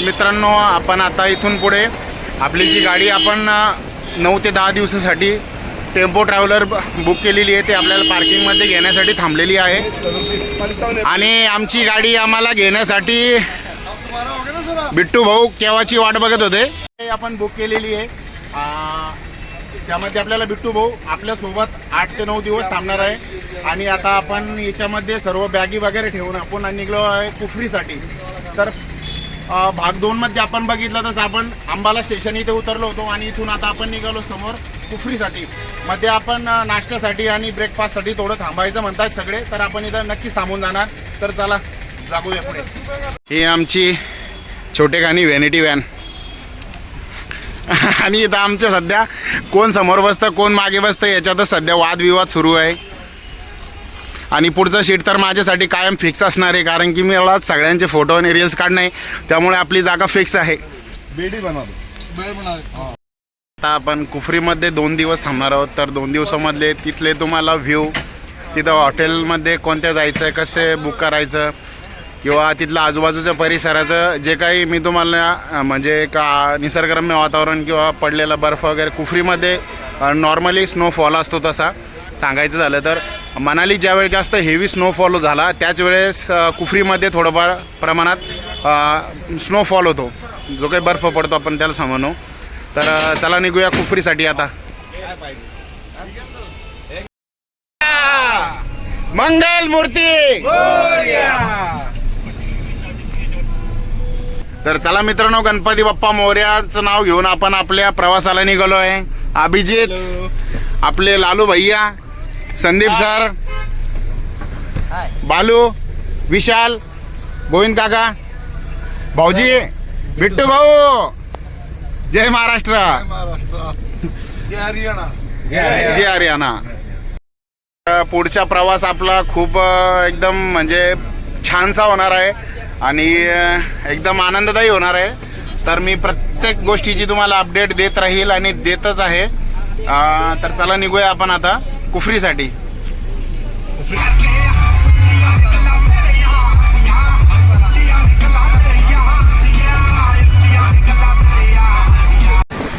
तर मित्रांनो आपण आता इथून पुढे आपली जी गाडी आपण नऊ ते दहा दिवसासाठी टेम्पो ट्रॅव्हलर बुक केलेली आहे ते आपल्याला पार्किंगमध्ये घेण्यासाठी थांबलेली आहे. आणि आमची गाडी आम्हाला घेण्यासाठी बिट्टू भाऊ केव्हाची वाट बघत होते आपण बुक केलेली आहे. त्यामध्ये आपल्याला बिट्टू भाऊ आपल्यासोबत आठ ते नऊ दिवस थांबणार आहे. आणि आता आपण याच्यामध्ये सर्व बॅगी वगैरे ठेवून आपण निघलो आहे कुफरीसाठी. तर भाग दोनमध्ये आपण बघितलं तसं आपण अंबाला स्टेशन इथे उतरलो होतो आणि इथून आता आपण निघालो समोर कुफरीसाठी. मध्ये आपण नाश्त्यासाठी आणि ब्रेकफास्टसाठी थोडं थांबायचं म्हणतात सगळे तर आपण इथं नक्कीच थांबून जाणार. तर चला जागूया पुढे. ही आमची छोटे छोटेखानी व्हॅनिटी व्हॅन आणि इथं आमच्या सध्या कोण समोर बसतं कोण मागे बसतं याच्यातच सध्या वादविवाद सुरू आहे. आणि पुढचं शीट तर माझ्यासाठी कायम फिक्स असणार आहे कारण की मला सगळ्यांचे फोटो आणि रील्स काढणं आहे. त्यामुळे आपली जागा फिक्स आहे. बेडी बनवतो आता आपण कुफरीमध्ये दोन दिवस थांबणार आहोत तर दोन दिवसामधले तिथले तुम्हाला व्ह्यू तिथं हॉटेलमध्ये कोणत्या जायचं आहे कसे बुक करायचं किंवा तिथलं आजूबाजूच्या परिसराचं जे काही मी तुम्हाला म्हणजे का निसर्गरम्य वातावरण किंवा पडलेला बर्फ वगैरे कुफरीमध्ये नॉर्मली स्नोफॉल असतो तसा. सांगायचं झालं तर मनाली ज्यावेळी जास्त हेवी स्नोफॉल झाला त्याच वेळेस कुफरीमध्ये थोडंफार प्रमाणात स्नोफॉल होतो. जो काही बर्फ पडतो आपण त्याला समजू तर चला निघूया कुफरीसाठी आता. मंगल मूर्ती! तर चला मित्रांनो गणपती बाप्पा मोर्याचं नाव घेऊन आपण आपल्या प्रवासाला निघालो आहे अभिजित आपले लालू भैया संदीप सर. बालू विशाल गोविंद काका भाऊजी बिट्टू भाऊ. जय महाराष्ट्र. महाराष्ट्र. जय हरियाणा. जय हरियाणा. अ, पुढचा प्रवास आपला खूप एकदम म्हणजे छानसा होणार आहे आणि एकदम आनंददायी होणार आहे. तर मी प्रत्येक गोष्टीची तुम्हाला अपडेट देत राहील आणि देतच आहे. तर चला निघूया आपण आता. कुफरीसाठी.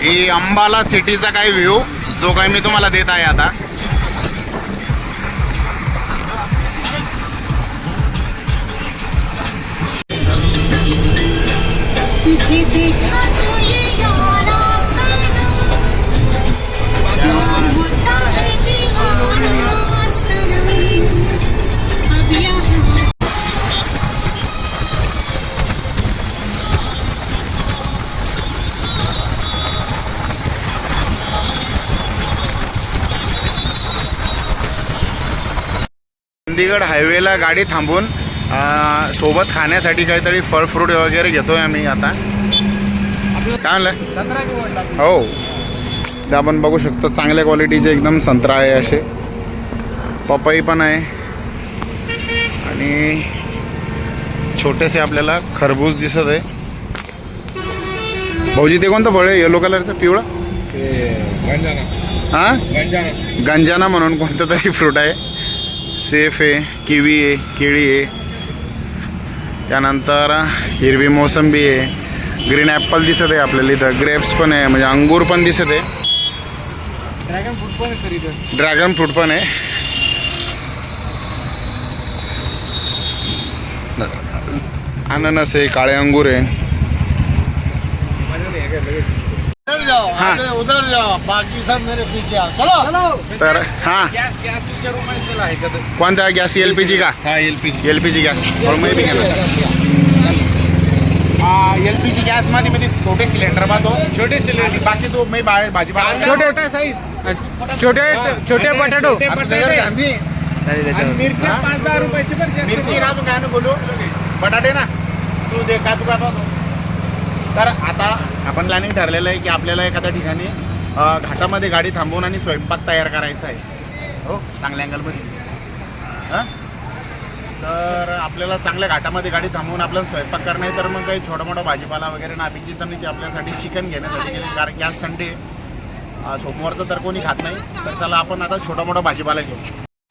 ही अंबाला सिटीचा काही व्ह्यू जो काही मी तुम्हाला देत आहे आता. चंदीगड हायवेला गाडी थांबून सोबत खाण्यासाठी काहीतरी फळ फ्रूट वगैरे घेतोय आम्ही आता. काय म्हणलं? हो. ते आपण बघू शकतो चांगल्या क्वालिटीचे एकदम संत्रा आहे असे. पपई पण आहे. आणि छोटेसे आपल्याला खरबूज दिसत आहे. भाऊजी ते कोणतं फळ आहे? येलो कलरचं पिवळं? गंजाना. हां? गंजाना. गंजाना म्हणून कोणतं तरी फ्रूट आहे. सेफ आहे किवी आहे केळी आहे. त्यानंतर हिरवी मोसंबी आहे. ग्रीन ॲपल दिसत आहे आपल्याला इथं. ग्रेप्स पण आहे म्हणजे अंगूर पण दिसत आहे. ड्रॅगन फ्रूट पण आहे सर इथं. ड्रॅगन फ्रूट पण आहे. अननस आहे काळे अंगूर आहे. उधर जाओ हाँ। आगे उधर जाओ बाकी सब मेरे पीछे आओ। चलो। चलो। तर हाँ। गॅस गॅस कोणता गॅस एल पी जी का? हा L P L P G gas और मैं भी घेणार एल पी जी गॅसमध्ये मध्ये छोटे सिलेंडर बांधो छोटे आणि बाकी तो मी बा- भाजीपाला छोटे साईज छोटे छोटे बटाटो हा? मिरची ना तू काय ना बोलू। बटाटे ना तू दे का तू काय तर आता आपण प्लॅनिंग ठरलेलं आहे की आपल्याला एखाद्या ठिकाणी घाटामध्ये गाडी थांबवून आणि स्वयंपाक तयार करायचा आहे. हो चांगल्या अँगलमध्ये हां? तर आपल्याला चांगल्या घाटामध्ये गाडी थांबवून आपल्याला स्वयंपाक करणं आहे तर मग काही छोटा मोठा भाजीपाला वगैरे ना नाही ते आपल्यासाठी चिकन घेण्यासाठी गेले. कारण की आज संडे सोमवारचं तर कोणी खात नाही. तर चला आपण आता छोटा मोठा भाजीपाला घेऊ.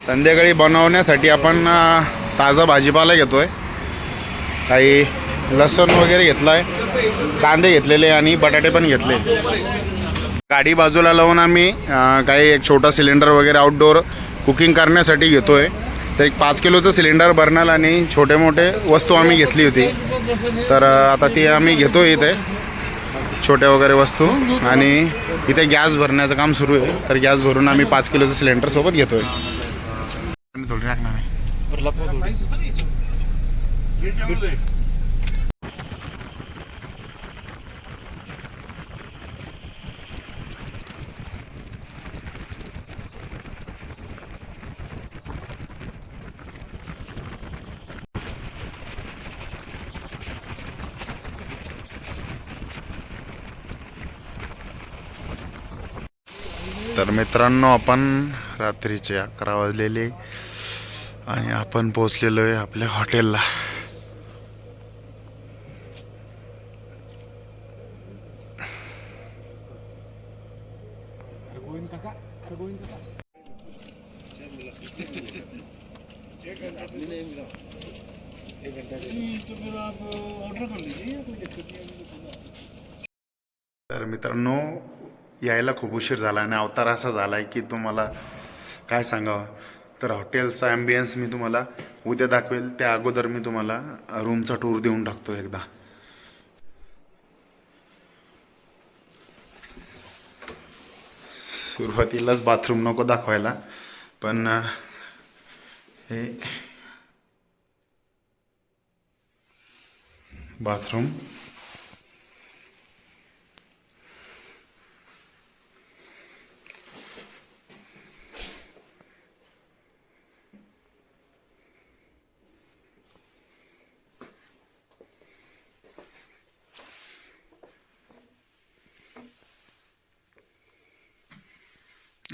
संध्याकाळी बनवण्यासाठी आपण ताजा भाजीपाला घेतोय. काही लसूण वगैरे घेतला आहे कांदे घेतलेले आणि बटाटे पण घेतले. गाडी बाजूला लावून आम्ही काही एक छोटा सिलेंडर वगैरे आउटडोअर कुकिंग करण्यासाठी घेतोय. तर एक पाच किलोचं सिलेंडर बर्नल आणि छोटे मोठे वस्तू आम्ही घेतली होती. तर आता ती आम्ही घेतो इथे छोट्या वगैरे वस्तू. आणि इथे गॅस भरण्याचं काम सुरू आहे. तर गॅस भरून आम्ही पाच किलोचं सिलेंडर सोबत घेतोय. थोडी टाकणार आहे. तर मित्रांनो आपण रात्रीचे अकरा वाजलेले आणि आपण पोचलेलो आहे आपल्या हॉटेलला. तर मित्रांनो यायला खूप उशीर झाला आणि अवतार असा झाला आहे की तुम्हाला काय सांगावं? तर हॉटेलचा ॲम्बियन्स मी तुम्हाला उद्या दाखवेल. त्या अगोदर मी तुम्हाला रूमचा टूर देऊन टाकतो एकदा. सुरुवातीलाच बाथरूम नको दाखवायला पण हे बाथरूम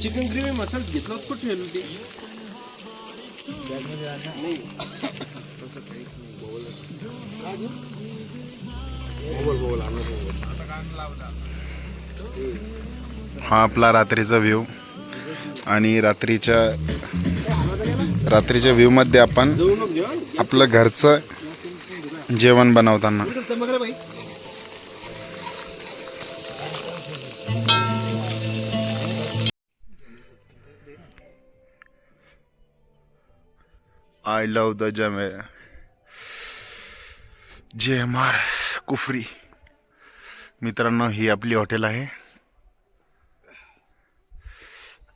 चिकन ग्रेव्ही मसाला घेतला कुठे? होती हा आपला रात्रीचा व्ह्यू आणि रात्रीच्या रात्रीच्या व्ह्यूमध्ये आपण आपलं घरचं जेवण बनवताना. आय लव द जमे जे एम आर कुफरी मित्रांनो ही आपली हॉटेल आहे.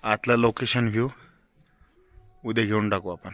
आतला लोकेशन व्ह्यू उद्या घेऊन टाकू आपण.